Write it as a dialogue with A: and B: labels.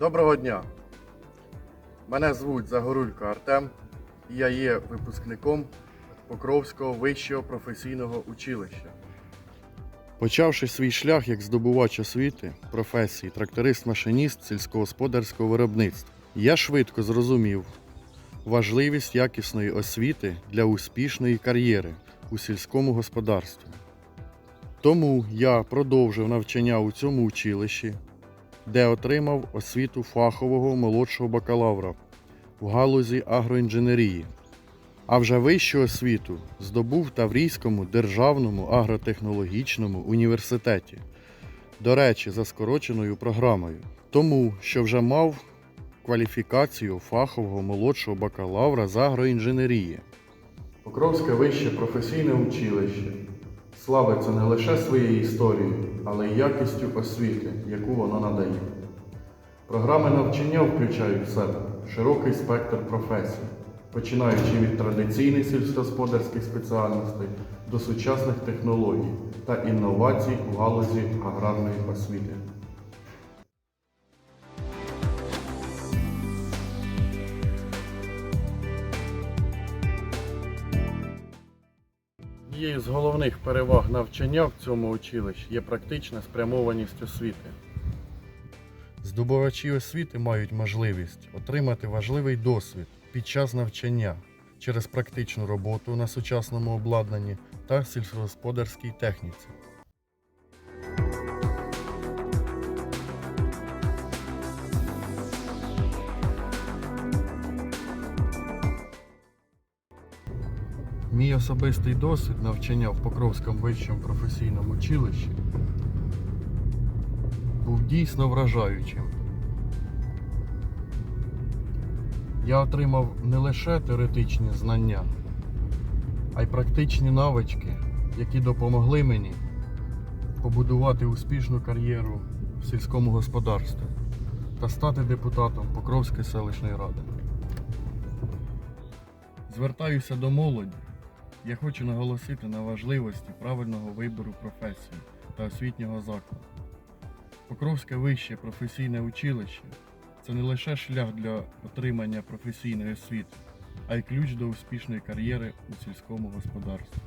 A: Доброго дня! Мене звуть Загорулько Артем, і я є випускником Покровського вищого професійного училища. Почавши свій шлях як здобувач освіти, професії, тракторист-машиніст сільськогосподарського виробництва, я швидко зрозумів важливість якісної освіти для успішної кар'єри у сільському господарстві. Тому я продовжив навчання у цьому училищі, де отримав освіту фахового молодшого бакалавра в галузі агроінженерії, а вже вищу освіту здобув в Таврійському державному агротехнологічному університеті. До речі, за скороченою програмою, тому що вже мав кваліфікацію фахового молодшого бакалавра з агроінженерії. Покровське вище професійне училище славиться не лише своєю історією, але й якістю освіти, яку вона надає. Програми навчання включають в себе широкий спектр професій, починаючи від традиційних сільськогосподарських спеціальностей до сучасних технологій та інновацій у галузі аграрної освіти. Однією з головних переваг навчання в цьому училищі є практична спрямованість освіти. Здобувачі освіти мають можливість отримати важливий досвід під час навчання через практичну роботу на сучасному обладнанні та сільськогосподарській техніці. Мій особистий досвід навчання в Покровському вищому професійному училищі був дійсно вражаючим. Я отримав не лише теоретичні знання, а й практичні навички, які допомогли мені побудувати успішну кар'єру в сільському господарстві та стати депутатом Покровської селищної ради. Звертаюся до молоді. Я хочу наголосити на важливості правильного вибору професії та освітнього закладу. Покровське вище професійне училище це не лише шлях для отримання професійної освіти, а й ключ до успішної кар'єри у сільському господарстві.